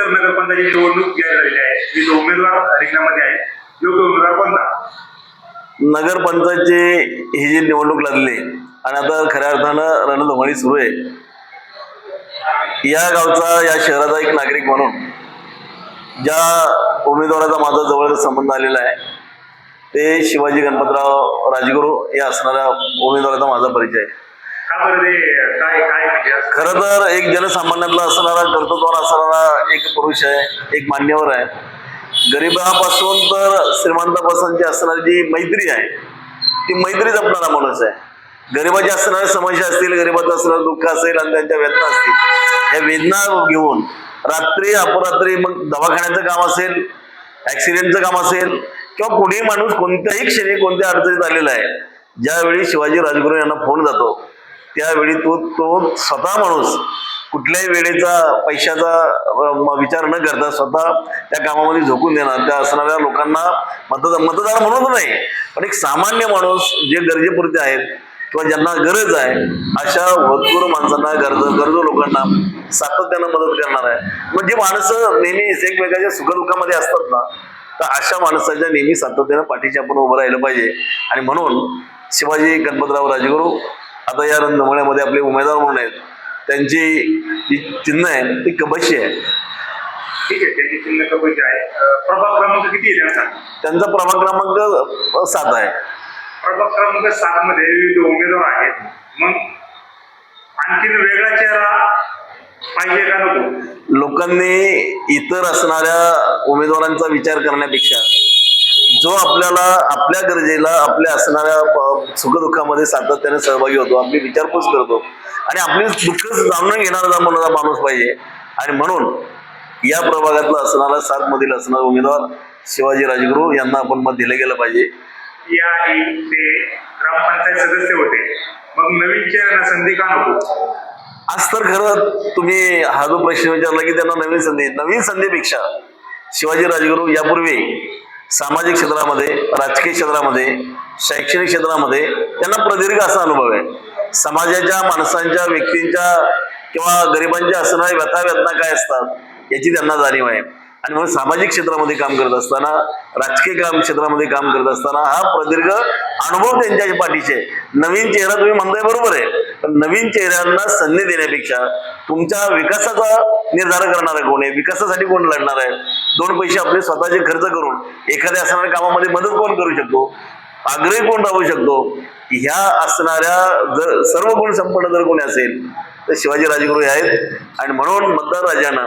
नंतर नगरपंचायत निवडणूक जाहीर झालेली आहे. मी जो उमेदवार रिंगणामध्ये आहे योग्य उमेदवार कोणता? नगरपंचायतची ही जी निवडणूक लागली आणि आता खऱ्या अर्थानं रणधुमाळी सुरू आहे. या गावचा या शहराचा एक नागरिक म्हणून ज्या उमेदवाराचा माझा जवळचा संबंध आलेला आहे ते शिवाजी गणपतराव राजगुरू या असणाऱ्या उमेदवाराचा माझा परिचय आहे. खर तर एक जनसामान्यातला असणारा कर्तृत्वाला असणारा एक पुरुष आहे एक मान्यवर आहे. गरिबापासून तर श्रीमंतापासूनची असणारी जी मैत्री आहे ती मैत्री जपणारा माणूस आहे. गरिबाची असणाऱ्या समस्या असतील गरिबाचं असणारं दुःख असेल आणि त्यांच्या वेदना असतील ह्या वेदना घेऊन रात्री अपरात्री मग दवाखान्याचं काम असेल ऍक्सिडेंटचं काम असेल किंवा कुणीही माणूस कोणत्याही क्षणी कोणत्या अडचणीत आलेला आहे ज्यावेळी शिवाजी राजगुरू यांना फोन जातो त्यावेळी तो तो स्वतः माणूस कुठल्याही वेळेचा पैशाचा विचार न करता स्वतः त्या कामामध्ये झोकून देणार. त्या असणाऱ्या लोकांना मतदार मतदार म्हणून नाही पण एक सामान्य माणूस जे गरजेपुरते आहेत किंवा ज्यांना गरज आहे अशा भरपूर माणसांना गरज गरजू लोकांना सातत्यानं मदत करणार आहे. म्हणजे माणसं नेहमी एकमेकाच्या सुखदुःखामध्ये असतात ना तर अशा माणसाच्या नेहमी सातत्यानं पाठीशी आपण उभं राहिलं पाहिजे. आणि म्हणून शिवाजी गणपतराव राजगुरू आता या रंधमळ्यामध्ये आपले उमेदवार म्हणून आहेत. त्यांची जी चिन्ह आहे ती कबशी आहे. ठीक आहे त्याची चिन्ह आहे. प्रभाग क्रमांक किती आहे त्यांचा? त्यांचा प्रभाग क्रमांक अ, सात आहे. प्रभाग क्रमांक सात मध्ये विविध उमेदवार आहेत. मग आणखीन वेगळा चेहरा पाहिजे का नको? लोकांनी इतर असणाऱ्या उमेदवारांचा विचार करण्यापेक्षा जो आपल्याला आपल्या गरजेला आपल्या असणाऱ्या सुखदुःखामध्ये सातत्याने सहभागी होतो आपली विचारपूस करतो. आणि आपली दुःख जाणून घेणारा माणूस पाहिजे आणि म्हणून या प्रभागातला असणारा सात मधील असणारा उमेदवार शिवाजी राजगुरू यांना आपण मत दिलं गेलं पाहिजे. याआधी ते ग्रामपंचायत सदस्य होते. मग नवीन चेहऱ्यांना संधी का नको? आज तर खरं तुम्ही हा जो प्रश्न विचारला की त्यांना नवीन संधी नवीन संधीपेक्षा शिवाजी राजगुरू यापूर्वी सामाजिक क्षेत्रामध्ये राजकीय क्षेत्रामध्ये शैक्षणिक क्षेत्रामध्ये त्यांना प्रदीर्घ असा अनुभव आहे. समाजाच्या माणसांच्या व्यक्तींच्या किंवा गरिबांच्या असणाऱ्या व्यथा व्यथना काय असतात याची त्यांना जाणीव आहे. आणि म्हणून सामाजिक क्षेत्रामध्ये काम करत असताना राजकीय काम क्षेत्रामध्ये काम करत असताना हा प्रदीर्घ अनुभव त्यांच्या पाठीचे नवीन चेहरा तुम्ही म्हणताय बरोबर आहे. पण नवीन चेहऱ्यांना संधी देण्यापेक्षा तुमच्या विकासाचा निर्धार करणारा कोण? आहे विकासासाठी कोण लढणार आहे? दोन पैसे आपले स्वतःचे खर्च करून एखाद्या असणाऱ्या कामामध्ये मदत कोण करू शकतो? आग्रही कोण राहू शकतो? ह्या असणाऱ्या जर सर्व गुण संपन्न जर कोणी असेल तर शिवाजी राजगुरू हे आहेत. आणि म्हणून मतदार राजानं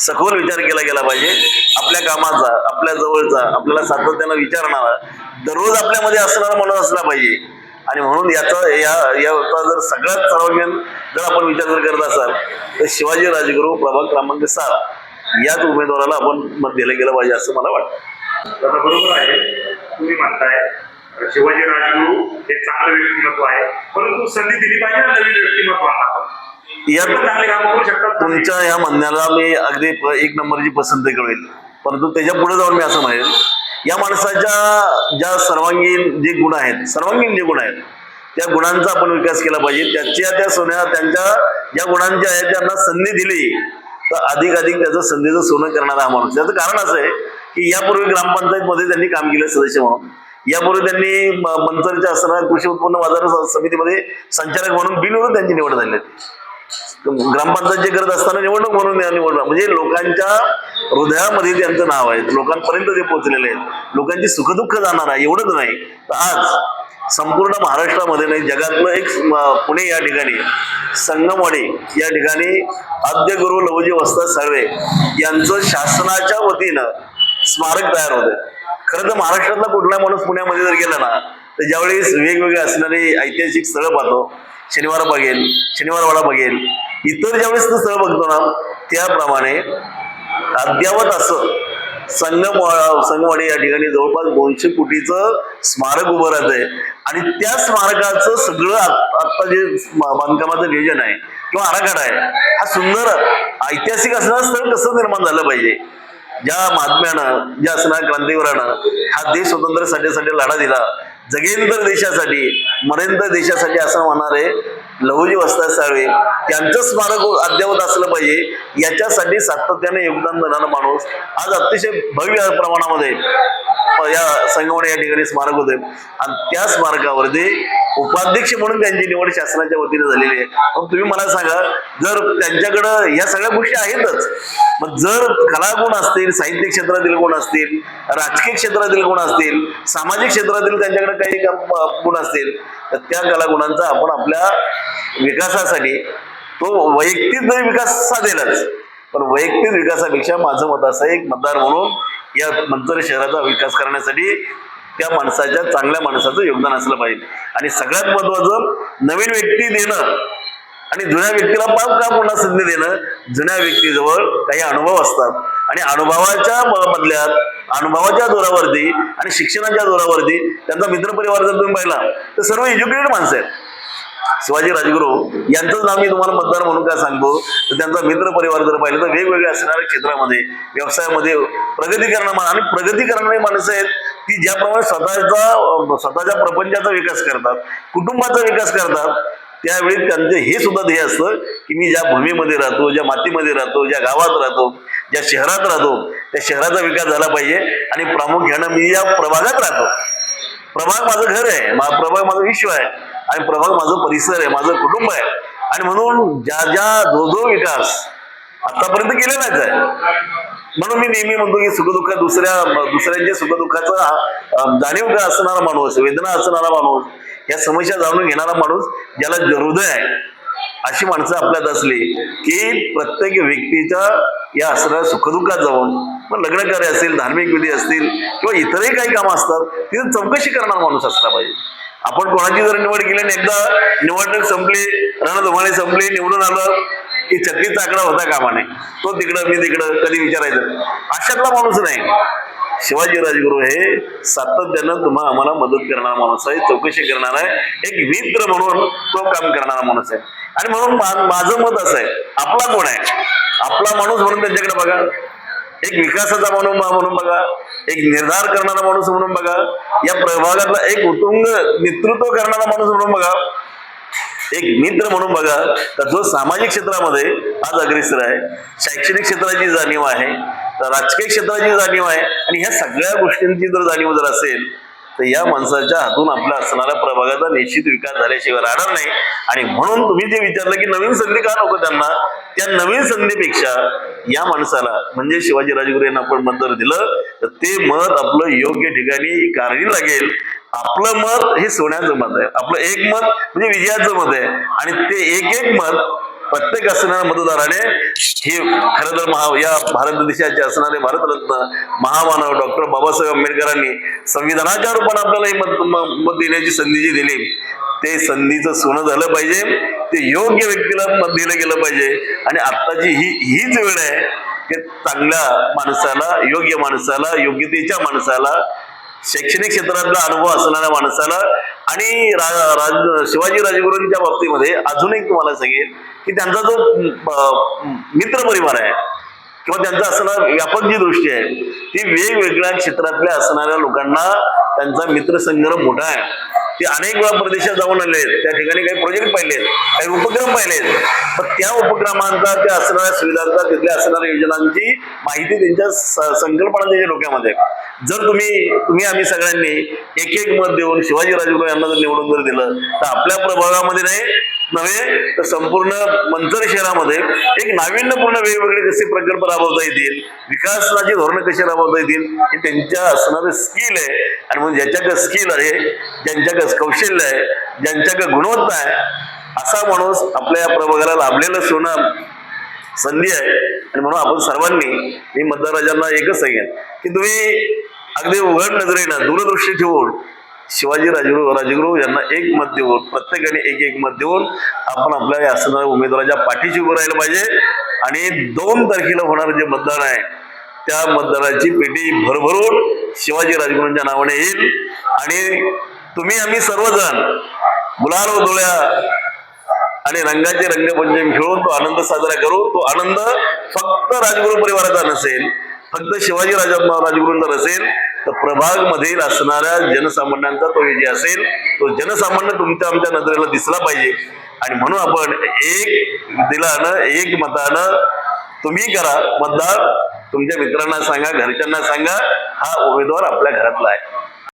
सखोल विचार केला गेला पाहिजे. आपल्या कामाचा आपल्या जवळचा आपल्याला सातत्यानं विचारणारा. दररोज आपल्यामध्ये असणारा माणूस असला पाहिजे. आणि म्हणून याचा या याचा जर सगळ्यात सर्वज्ञान जर आपण विचार जर करत असाल तर शिवाजी राजगुरू प्रभाग क्रमांक सात याच उमेदवाराला आपण मत दिलं गेलं पाहिजे असं मला वाटतं. आता बरोबर आहे. तुम्ही म्हणताय शिवाजी राजगुरू हे चांगलं व्यक्तिमत्व आहे. परंतु संधी दिली पाहिजे नवीन व्यक्तिमत्वाला तुमच्या या म्हणण्याला मी अगदी एक नंबरची पसंती करेल. परंतु त्याच्या पुढे जाऊन मी असं म्हणेल या माणसाच्या ज्या सर्वांगीण जे गुण आहेत सर्वांगीण जे गुण आहेत त्या गुणांचा आपण विकास केला पाहिजे. त्याच्या त्या सोन्या त्यांच्या ज्या गुणांच्या आहेत त्यांना संधी दिली तर अधिक अधिक त्याचं संधीचं सोनं करणारा हा माणूस. त्याचं कारण असं आहे की यापूर्वी ग्रामपंचायतमध्ये त्यांनी काम केलं सदस्य म्हणून. यापूर्वी त्यांनी म- मंचरच्या असणाऱ्या कृषी उत्पन्न बाजार समितीमध्ये संचालक म्हणून बिनविरोध त्यांची निवड झाली. आहे. ग्रामपंचायत जे करत असताना निवडणूक म्हणून निवडणूक म्हणजे लोकांच्या हृदयामध्ये त्यांचं नाव आहे लोकांपर्यंत ते पोहोचलेले आहेत लोकांची सुखदुःख जाणार आहे एवढंच नाही. तर आज संपूर्ण महाराष्ट्रामध्ये नाही जगातलं एक पुणे या ठिकाणी संगमवाडी या ठिकाणी आद्यगुरु लवजी वस्ता साळवे यांचं शासनाच्या वतीनं स्मारक तयार होतं खरं तर महाराष्ट्रातला कुठला माणूस पुण्यामध्ये जर गेला ना तर ज्यावेळेस वेगवेगळे असणारे ऐतिहासिक स्थळं पाहतो. शनिवार बघेल शनिवारवाडा बघेल इतर ज्यावेळेस तो स्थळ बघतो ना त्याप्रमाणे अद्यावत असं संगम संगमवाडी या ठिकाणी जवळपास दोनशे कोटीचं स्मारक उभं राहतंय. आणि त्या स्मारकाचं सगळं आत्ता जे बांधकामाचं नियोजन आहे किंवा आराखडा आहे हा सुंदर ऐतिहासिक असणारं स्थळ कसं निर्माण झालं पाहिजे? ज्या महात्म्यानं ज्या असणार क्रांतिवरानं हा देश स्वतंत्रसाठी लढा दिला जगेंद्र तर देशासाठी मरेन तर देशासाठी असं म्हणणारे लहुजी वस्ताद साळवे. त्यांचं स्मारक अद्यावत असलं पाहिजे. याच्यासाठी सातत्याने योगदान देणारा माणूस आज अतिशय भव्य प्रमाणामध्ये या संगमने या ठिकाणी स्मारक होते आणि त्या स्मारकावरती उपाध्यक्ष म्हणून त्यांची निवड शासनाच्या वतीने झालेली आहे. मग तुम्ही मला सांगा जर त्यांच्याकडं या सगळ्या गोष्टी आहेतच मग जर कलागुण असतील साहित्य क्षेत्रातील गुण असतील राजकीय क्षेत्रातील गुण असतील सामाजिक क्षेत्रातील त्यांच्याकडे काही गुण असतील तर त्या कलागुणांचा आपण आपल्या विकासासाठी तो वैयक्तिक जरी विकास साधेलच. पण वैयक्तिक विकासापेक्षा माझं मत असं एक मतदार म्हणून या मंचर शहराचा विकास करण्यासाठी त्या माणसाच्या चांगल्या माणसाचं योगदान असलं पाहिजे. आणि सगळ्यात महत्वाचं नवीन व्यक्ती देणं आणि जुन्या व्यक्तीला पाप का पुन्हा संधी देणं? जुन्या व्यक्तीजवळ काही अनुभव असतात. आणि अनुभवाच्या मधल्यात बदल्यात अनुभवाच्या जोरावरती आणि शिक्षणाच्या जोरावरती त्यांचा मित्रपरिवार जर तुम्ही पाहिला तर सर्व एज्युकेटेड माणसं आहेत. शिवाजी राजगुरू यांचंच नाव मी तुम्हाला मतदार म्हणून काय सांगतो. तर त्यांचा मित्र परिवार जर पाहिलं तर वेगवेगळ्या असणाऱ्या क्षेत्रामध्ये व्यवसायामध्ये प्रगती करणार आणि प्रगती करणारी माणसं आहेत की ज्याप्रमाणे स्वतःचा स्वतःच्या प्रपंचाचा विकास करतात कुटुंबाचा विकास करतात त्यावेळी त्यांचे हे सुद्धा ध्येय असतं की मी ज्या भूमीमध्ये राहतो ज्या मातीमध्ये राहतो ज्या गावात राहतो ज्या शहरात राहतो त्या शहराचा विकास झाला पाहिजे आणि प्रामुख्यानं मी या प्रभागात राहतो. प्रभाग माझं घर आहे मा प्रभाग माझं विश्व आहे. आणि प्रभाग माझं परिसर आहे माझं कुटुंब आहे. आणि म्हणून ज्या ज्या जो जो विकास आतापर्यंत केलेलाच आहे. म्हणून मी नेहमी म्हणतो की सुखदुःख दुसऱ्या दुसऱ्यांच्या सुखदुःखाचा जाणीव का असणारा माणूस वेदना असणारा माणूस या समस्या जाणून घेणारा माणूस ज्याला हृदय आहे अशी माणसं आपल्यात असली की प्रत्येक व्यक्तीच्या या असणाऱ्या सुखदुःखात जाऊन मग लग्न कार्य असेल धार्मिक विधी असतील किंवा इतरही काही कामं असतात तिथे चौकशी करणारा माणूस असला पाहिजे. आपण कोणाची जर निवड केली आणि एकदा निवडणूक संपली रणधुमाळी संपली निवडून आलं की चक्री आकडा होता कामा नये तो तिकडं मी तिकडं कधी विचारायचं? अशातला माणूस नाही. शिवाजी राजगुरू हे सातत्यानं तुम्हा आम्हाला मदत करणारा माणूस आहे चौकशी करणार आहे. एक मित्र म्हणून तो काम करणारा माणूस आहे. आणि म्हणून माझं मत असं आहे आपला कोण आहे? आपला माणूस म्हणून त्यांच्याकडे बघा. एक विकासाचा म्हणून म्हणून बघा. एक निर्धार करणारा माणूस म्हणून बघा. या प्रभागातला एक उत्तुंग नेतृत्व करणारा माणूस म्हणून बघा. एक मित्र म्हणून बघा. तर जो सामाजिक क्षेत्रामध्ये आज अग्रेसर आहे शैक्षणिक क्षेत्राची जाणीव आहे तर राजकीय क्षेत्राची जाणीव आहे. आणि ह्या सगळ्या गोष्टींची जर जाणीव जर असेल तर या माणसाच्या हातून आपला असणाऱ्या प्रभागाचा निश्चित विकास झाल्याशिवाय राहणार नाही. आणि म्हणून तुम्ही जे विचारलं की नवीन संधी का नको त्यांना? त्या नवीन संधीपेक्षा या माणसाला म्हणजे शिवाजी राजगुरू यांना आपण मत जर दिलं तर ते मत आपलं योग्य ठिकाणी कारणी लागेल. आपलं मत हे सोन्याचं मत आहे. आपलं एक मत म्हणजे विजयाचं मत आहे. आणि ते एक एक मत प्रत्येक असणाऱ्या मतदाराने हे खरं तर महा या भारत देशाचे असणारे भारतरत्न महामानव डॉक्टर बाबासाहेब आंबेडकरांनी संविधानाच्या रूपाने आपल्याला हे मत मत देण्याची संधी जी दिली ते संधीचं सोनं झालं पाहिजे ते योग्य व्यक्तीला मत दिलं गेलं पाहिजे. आणि आत्ताची ही हीच वेळ आहे की चांगल्या माणसाला योग्य माणसाला योग्यतेच्या माणसाला शैक्षणिक क्षेत्रातला अनुभव असणाऱ्या माणसाला आणि रा- राज शिवाजी राजगुरूंच्या बाबतीमध्ये अजून एक तुम्हाला सांगेल की त्यांचा जो मित्र परिवार आहे किंवा त्यांचा असणारा व्यापक जी दृष्टी आहे ती वेगवेगळ्या क्षेत्रातल्या असणाऱ्या लोकांना त्यांचा मित्रसंग्रह मोठा आहे. ते अनेक वेळा प्रदेशात जाऊन आले आहेत त्या ठिकाणी काही प्रोजेक्ट पाहिलेत काही उपक्रम पाहिलेत पण त्या उपक्रमांचा त्या असणाऱ्या सुविधांचा तिथल्या असणाऱ्या योजनांची माहिती त्यांच्या स- संकल्पना त्यांच्या डोक्यामध्ये जर तुम्ही तुम्ही आम्ही सगळ्यांनी एक एक मत देऊन शिवाजी राजगुरू यांना जर निवडून जर दिलं तर आपल्या प्रभागामध्ये नाही नव्हे तर संपूर्ण मंचर शहरामध्ये एक नाविन्यपूर्ण वेगवेगळे कसे प्रकल्प राबवता येतील विकासाची धोरणं कशी राबवता येतील हे त्यांच्या असणारे स्किल आहे. आणि म्हणून ज्याच्याकडे स्किल आहे ज्यांच्याकडे कौशल्य आहे ज्यांच्याकडे गुणवत्ता आहे असा माणूस आपल्या या प्रभागाला लाभलेलं सोनं संधी आहे. आणि म्हणून आपण सर्वांनी मी मतदाराजांना एकच सांगेन की तुम्ही अगदी उघड नजरेनं दूरदृष्टी ठेवून शिवाजी राजगुरू राजगुरू यांना एक मत देऊन प्रत्येकाने एक एक मत देऊन आपण आपल्या या उमेदवाराच्या पाठीशी उभं राहिलं पाहिजे. आणि दोन तारखेला होणारं जे मतदान आहे त्या मतदानाची पेटी भरभरून शिवाजी राजगुरूंच्या नावाने येईल. आणि तुम्ही आम्ही सर्वजण गुलाल व डोळ्या आणि रंगाचे रंगपंचमी खेळून तो आनंद साजरा करू. तो आनंद फक्त राजगुरू परिवाराचा नसेल फक्त शिवाजी राजा राजगुरूंचा नसेल. तर प्रभाग मधील असणाऱ्या जनसामान्यांचा तो विजय असेल तो जनसामान्य तुमच्या आमच्या नजरेला दिसला पाहिजे. आणि म्हणून आपण एक दिलानं एक मतानं तुम्ही करा मतदान तुमच्या मित्रांना सांगा घरच्यांना सांगा हा उमेदवार आपल्या घरातला आहे.